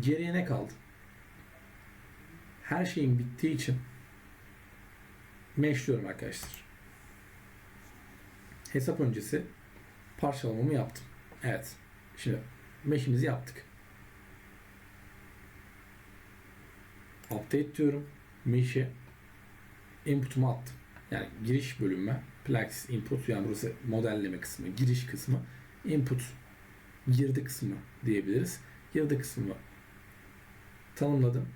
Geriye ne kaldı? Her şeyin bittiği için meşliyorum arkadaşlar. Hesap öncesi parçalamamı yaptım. Evet. Şimdi meşimizi yaptık. Update diyorum. Mesh'i input'uma attım. Yani giriş bölümüme Plaxis input yani burası modelleme kısmı, giriş kısmı, input girdi kısmı diyebiliriz. Girdi kısmını tanımladım.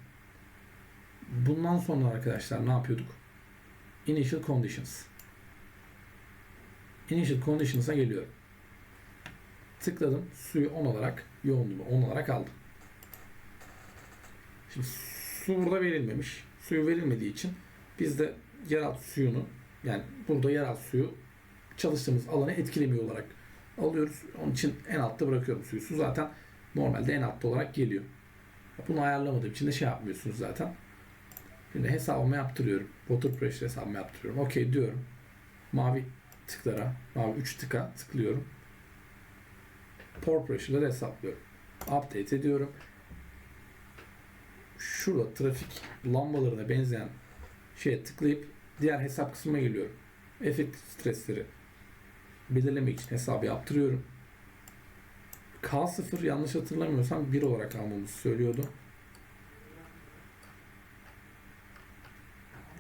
Bundan sonra arkadaşlar ne yapıyorduk? Initial conditions. Initial conditions'a geliyorum. Tıkladım. Suyu 10 olarak yoğunluğumu 10 olarak aldım. Şimdi su burada verilmemiş. Suyu verilmediği için biz de yeraltı suyunu yani burada yeraltı suyu çalıştığımız alanı etkilemiyor olarak alıyoruz. Onun için en altta bırakıyorum suyu. Su zaten normalde en altta olarak geliyor. Bunu ayarlamadığım için de şey yapmıyorsunuz zaten. Şimdi hesabımı yaptırıyorum. Water pressure hesabımı yaptırıyorum. Okey diyorum. Mavi tıklara, mavi 3 tıka tıklıyorum. Pour pressure'ları hesaplıyorum. Update ediyorum. Şurada trafik lambalarına benzeyen şeye tıklayıp diğer hesap kısmına geliyorum. Efektif stresleri belirlemek için hesabı yaptırıyorum. K0 yanlış hatırlamıyorsam 1 olarak almamızı söylüyordu.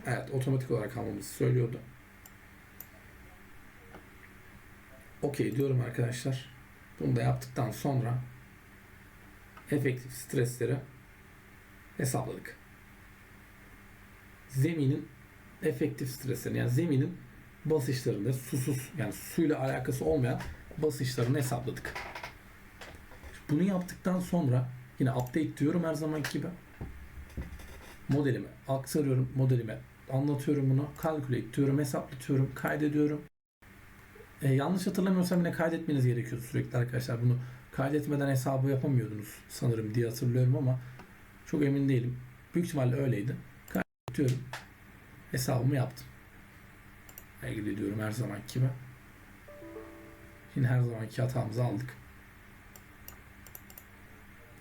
Evet otomatik olarak almamızı söylüyordu. Okey diyorum arkadaşlar. Bunu da yaptıktan sonra efektif stresleri hesapladık. Zeminin efektif streslerini yani zeminin basınçlarını susuz yani suyla alakası olmayan basınçlarını hesapladık. Bunu yaptıktan sonra yine update diyorum her zaman gibi. Modelimi aktarıyorum modelime anlatıyorum bunu. Calculate diyorum, hesaplatıyorum, kaydediyorum. E, yanlış hatırlamıyorsam yine kaydetmeniz gerekiyor sürekli arkadaşlar. Bunu kaydetmeden hesabı yapamıyordunuz sanırım diye hatırlıyorum ama çok emin değilim. Büyük ihtimalle öyleydi. Kaydediyorum. Hesabımı yaptım. İlgili ediyorum her zaman gibi. Yine her zamanki hatamızı aldık.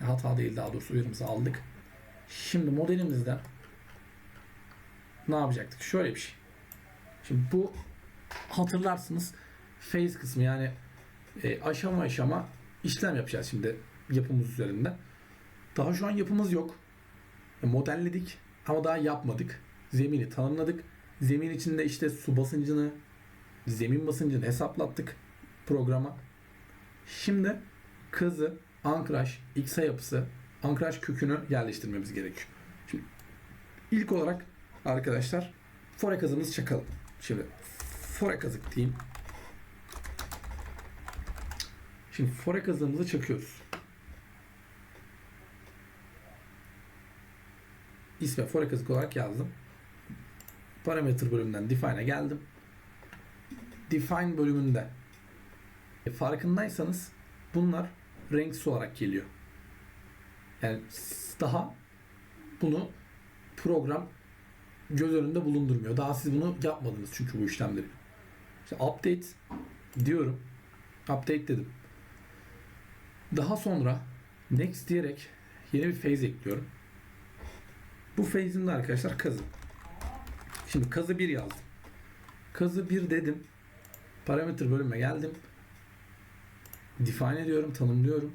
Hata değil daha doğrusu uyarımızı aldık. Şimdi modelimizde ne yapacaktık? Şöyle bir şey. Şimdi bu hatırlarsınız phase kısmı yani e, aşama aşama işlem yapacağız şimdi yapımız üzerinde. Daha şu an yapımız yok. E, modelledik ama daha yapmadık. Zemini tanımladık. Zemin içinde işte su basıncını, zemin basıncını hesaplattık programa. Şimdi kızı, ankraj, XA yapısı, ankraj kökünü yerleştirmemiz gerekiyor. Şimdi ilk olarak arkadaşlar fore kazımızı çakalım. Şimdi fore kazık diyeyim. Şimdi fore kazığımızı çakıyoruz. İsme fore kazık olarak yazdım. Parametre bölümünden define'a geldim. Define bölümünde e, farkındaysanız bunlar renksiz olarak geliyor. Yani daha bunu program göz önünde bulundurmuyor. Daha siz bunu yapmadınız çünkü bu işlemleri. İşte update diyorum. Update dedim. Daha sonra next diyerek yeni bir phase ekliyorum. Bu phase'imde arkadaşlar kazı. Şimdi kazı 1 yazdım. Kazı 1 dedim. Parametre bölüme geldim. Define ediyorum, tanımlıyorum.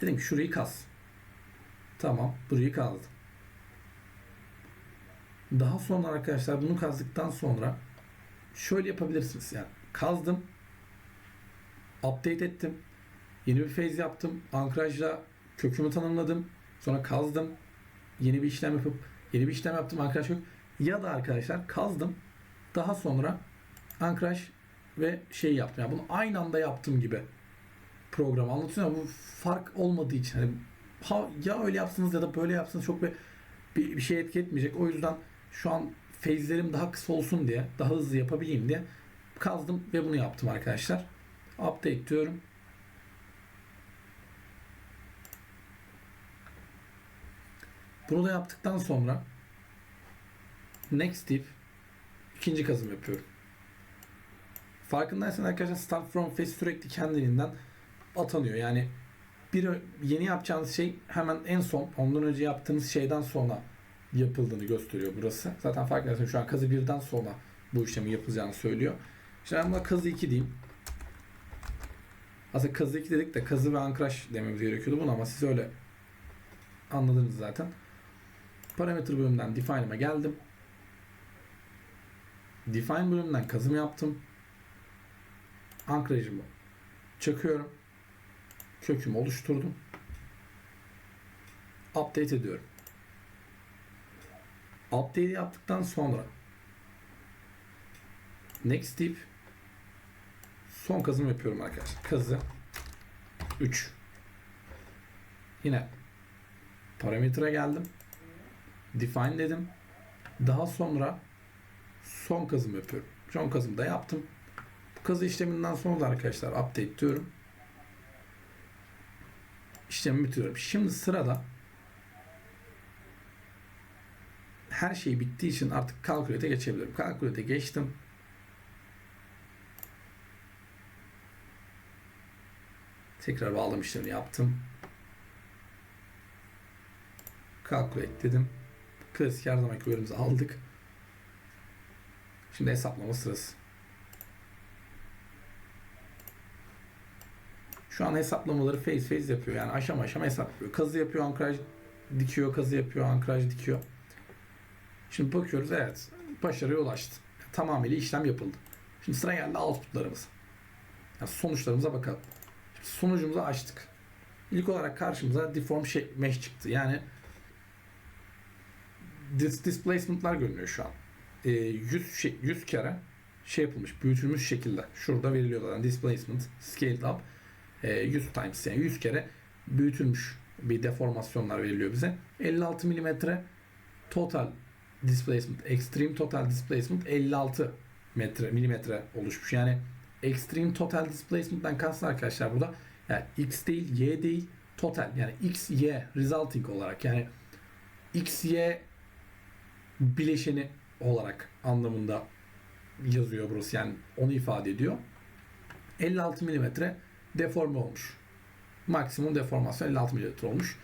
Dedim ki şurayı kaz. Tamam, burayı kazdım. Daha sonra arkadaşlar bunu kazdıktan sonra şöyle yapabilirsiniz. Yani kazdım. Update ettim. Yeni bir phase yaptım. Ankrajla kökümü tanımladım. Sonra kazdım. Yeni bir işlem yapıp yeni bir işlem yaptım. Ankraj kök. Ya da arkadaşlar kazdım. Daha sonra ankraj ve şey yaptım. Yani bunu aynı anda yaptığım gibi program anlatıyorum. Bu fark olmadığı için hani ha, ya öyle yapsınız ya da böyle yapsınız çok bir, bir, bir şey etki etmeyecek. O yüzden şu an feyzlerim daha kısa olsun diye, daha hızlı yapabileyim diye kazdım ve bunu yaptım arkadaşlar. Update diyorum. Bunu da yaptıktan sonra next deyip ikinci kazım yapıyorum. Farkındaysan arkadaşlar start from face sürekli kendiliğinden atanıyor. Yani bir yeni yapacağınız şey hemen en son ondan önce yaptığınız şeyden sonra yapıldığını gösteriyor burası. Zaten fark ederseniz şu an kazı birden sonra bu işlemi yapılacağını söylüyor. Şimdi ben buna kazı 2 diyeyim. Aslında kazı 2 dedik de kazı ve ankraj dememiz gerekiyordu bunu ama siz öyle anladınız zaten. Parametre bölümünden define'ime geldim. Define bölümünden kazım yaptım. Ankrajımı çakıyorum. Kökümü oluşturdum. Update ediyorum. Update yaptıktan sonra next deyip son kazım yapıyorum arkadaşlar. Kazı 3 yine parametre geldim. Define dedim. Daha sonra son kazım yapıyorum. Son kazımı da yaptım. Bu kazı işleminden sonra da arkadaşlar update diyorum. İşlemi bitiriyorum. Şimdi sırada her şey bittiği için artık kalkülete geçebilirim. Kalkülete geçtim. Tekrar bağlama işlemini yaptım. Calculate dedim. Klasik her zamanki bölümümüzü aldık. Şimdi hesaplama sırası. Şu an hesaplamaları phase phase yapıyor. Yani aşama aşama hesap yapıyor. Kazı yapıyor, ankraj dikiyor, kazı yapıyor, ankraj dikiyor. Şimdi bakıyoruz evet başarıya ulaştı. Tamamıyla işlem yapıldı. Şimdi sıra geldi outputlarımız. Yani sonuçlarımıza bakalım. Şimdi sonucumuzu açtık. İlk olarak karşımıza deform mesh çıktı. Yani dis displacement'lar görünüyor şu an. Ee, 100, şey, 100 kere şey yapılmış, büyütülmüş şekilde. Şurada veriliyor zaten displacement, scaled up. Ee, 100 times yani 100 kere büyütülmüş bir deformasyonlar veriliyor bize. 56 mm total displacement, extreme total displacement 56 metre, milimetre oluşmuş. Yani extreme total displacement'dan kastım arkadaşlar burada yani x değil, y değil, total yani x, y resulting olarak yani x, y bileşeni olarak anlamında yazıyor burası. Yani onu ifade ediyor. 56 milimetre deforme olmuş. Maksimum deformasyon 56 milimetre olmuş.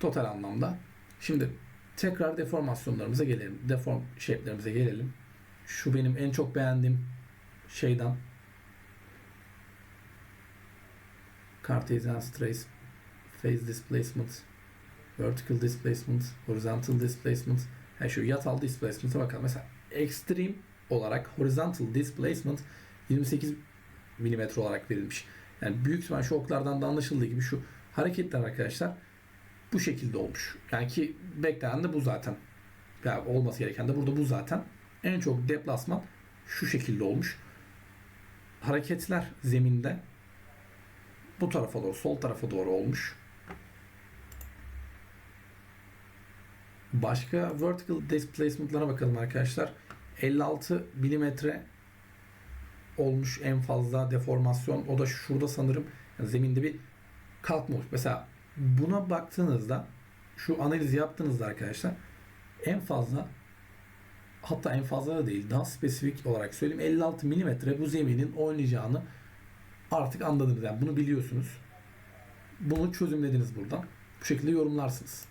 Total anlamda. Şimdi tekrar deformasyonlarımıza gelelim. Deform shape'lerimize gelelim. Şu benim en çok beğendiğim şeyden Cartesian trace phase displacement vertical displacement horizontal displacement yani şu yatal displacement'a bakalım. Mesela extreme olarak horizontal displacement 28 mm olarak verilmiş. Yani büyük ihtimal şu oklardan da anlaşıldığı gibi şu hareketler arkadaşlar bu şekilde olmuş. Yani ki beklenen de bu zaten. Yani olması gereken de burada bu zaten. En çok deplasman şu şekilde olmuş. Hareketler zeminde bu tarafa doğru, sol tarafa doğru olmuş. Başka vertical displacement'lara bakalım arkadaşlar. 56 milimetre olmuş en fazla deformasyon. O da şurada sanırım zeminde bir kalkma. Mesela buna baktığınızda şu analizi yaptığınızda arkadaşlar en fazla hatta en fazla da değil daha spesifik olarak söyleyeyim 56 milimetre bu zeminin oynayacağını artık anladınız yani bunu biliyorsunuz. Bunu çözümlediniz buradan. Bu şekilde yorumlarsınız.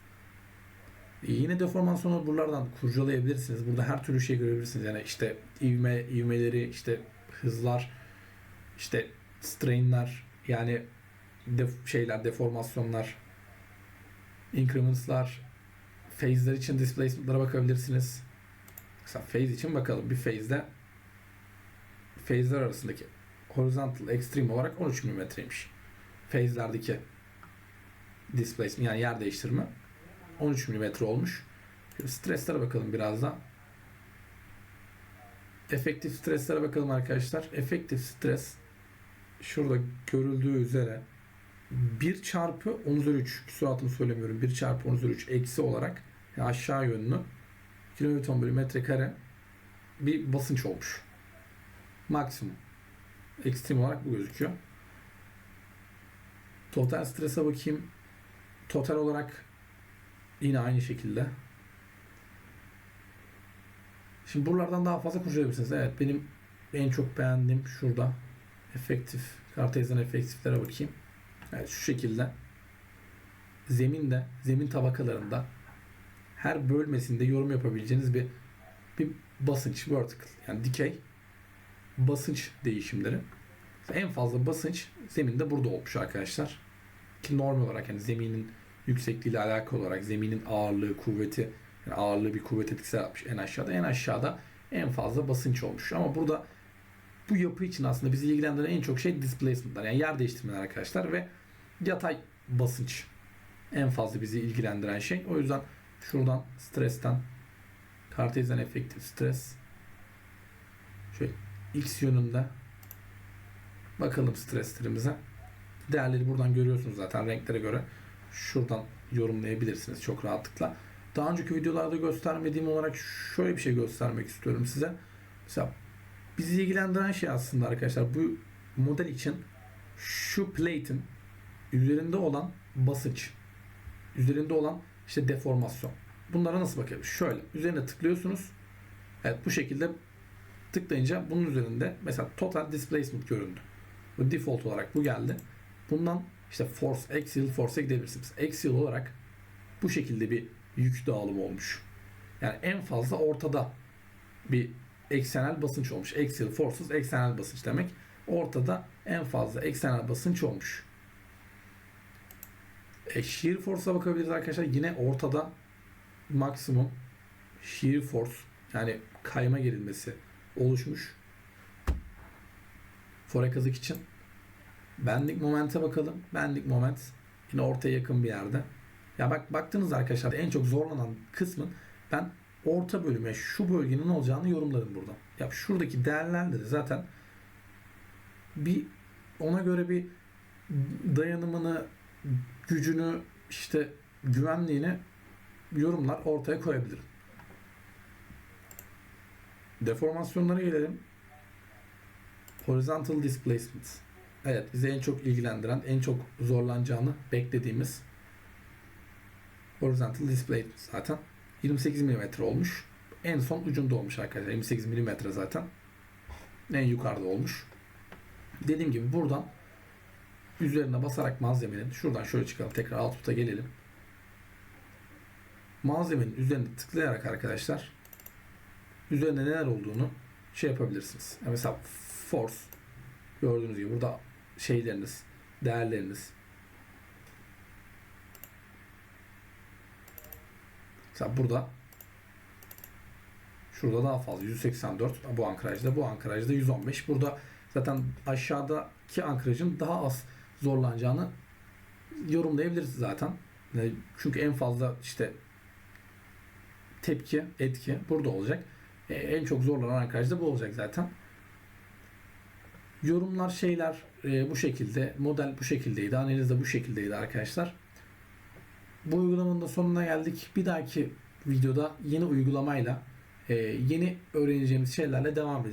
E yine deformasyonu buralardan kurcalayabilirsiniz. Burada her türlü şey görebilirsiniz. Yani işte ivme, ivmeleri, işte hızlar, işte strainler, yani def şeyler, deformasyonlar, increments'lar, phase'ler için displacement'lara bakabilirsiniz. Mesela phase için bakalım. Bir phase'de phase'ler arasındaki horizontal extreme olarak 13 mm'ymiş. Phase'lerdeki displacement yani yer değiştirme 13 mm olmuş. Şimdi streslere bakalım biraz da. Efektif streslere bakalım arkadaşlar. Efektif stres şurada görüldüğü üzere 1 çarpı 10 üzeri 3 küsuratını söylemiyorum. 1 çarpı 10 üzeri 3 eksi olarak yani aşağı yönlü kilonewton bölü metrekare bir basınç olmuş. Maksimum. Ekstrem olarak bu gözüküyor. Total strese bakayım. Total olarak yine aynı şekilde. Şimdi buralardan daha fazla kurcalayabilirsiniz. Evet benim en çok beğendiğim şurada efektif. Kartezyen efektiflere bakayım. Evet şu şekilde zeminde, zemin tabakalarında her bölmesinde yorum yapabileceğiniz bir bir basınç vertical yani dikey basınç değişimleri. En fazla basınç zeminde burada olmuş arkadaşlar. Ki normal olarak yani zeminin yüksekliğiyle alakalı olarak zeminin ağırlığı, kuvveti yani ağırlığı bir kuvvet etkisi yapmış en aşağıda. En aşağıda en fazla basınç olmuş. Ama burada bu yapı için aslında bizi ilgilendiren en çok şey displacement'lar yani yer değiştirmeler arkadaşlar ve yatay basınç en fazla bizi ilgilendiren şey. O yüzden şuradan stresten kartezyen efektif stres şöyle x yönünde bakalım streslerimize. Değerleri buradan görüyorsunuz zaten renklere göre. Şuradan yorumlayabilirsiniz çok rahatlıkla. Daha önceki videolarda göstermediğim olarak şöyle bir şey göstermek istiyorum size. Mesela bizi ilgilendiren şey aslında arkadaşlar bu model için şu plate'in üzerinde olan basınç, üzerinde olan işte deformasyon. Bunlara nasıl bakıyoruz? Şöyle üzerine tıklıyorsunuz. Evet bu şekilde tıklayınca bunun üzerinde mesela total displacement göründü. Bu default olarak bu geldi. Bundan işte force, axial force'a gidebilirsiniz. Axial olarak bu şekilde bir yük dağılımı olmuş. Yani en fazla ortada bir eksenel basınç olmuş. Axial forces eksenel basınç demek. Ortada en fazla eksenel basınç olmuş. E, shear force'a bakabiliriz arkadaşlar. Yine ortada maksimum shear force yani kayma gerilmesi oluşmuş. Fore kazık için. Bending moment'e bakalım. Bending moment yine ortaya yakın bir yerde. Ya bak baktınız arkadaşlar en çok zorlanan kısmın ben orta bölüme şu bölgenin olacağını yorumlarım burada. Ya şuradaki değerlerde de zaten bir ona göre bir dayanımını, gücünü, işte güvenliğini yorumlar ortaya koyabilirim. Deformasyonlara gelelim. Horizontal displacement. Evet bizi en çok ilgilendiren, en çok zorlanacağını beklediğimiz horizontal displacement zaten 28 mm olmuş. En son ucunda olmuş arkadaşlar. 28 mm zaten. En yukarıda olmuş. Dediğim gibi buradan üzerine basarak malzemenin şuradan şöyle çıkalım tekrar output'a gelelim. Malzemenin üzerine tıklayarak arkadaşlar üzerinde neler olduğunu şey yapabilirsiniz. Mesela force gördüğünüz gibi burada şeyleriniz, değerleriniz. Mesela burada şurada daha fazla 184 bu ankrajda bu ankrajda 115 burada zaten aşağıdaki ankrajın daha az zorlanacağını yorumlayabiliriz zaten. Çünkü en fazla işte tepki, etki burada olacak. E, En çok zorlanan ankraj da bu olacak zaten. Yorumlar şeyler e, bu şekilde, model bu şekildeydi, analiz de bu şekildeydi arkadaşlar. Bu uygulamanın da sonuna geldik. Bir dahaki videoda yeni uygulamayla, e, yeni öğreneceğimiz şeylerle devam edeceğiz.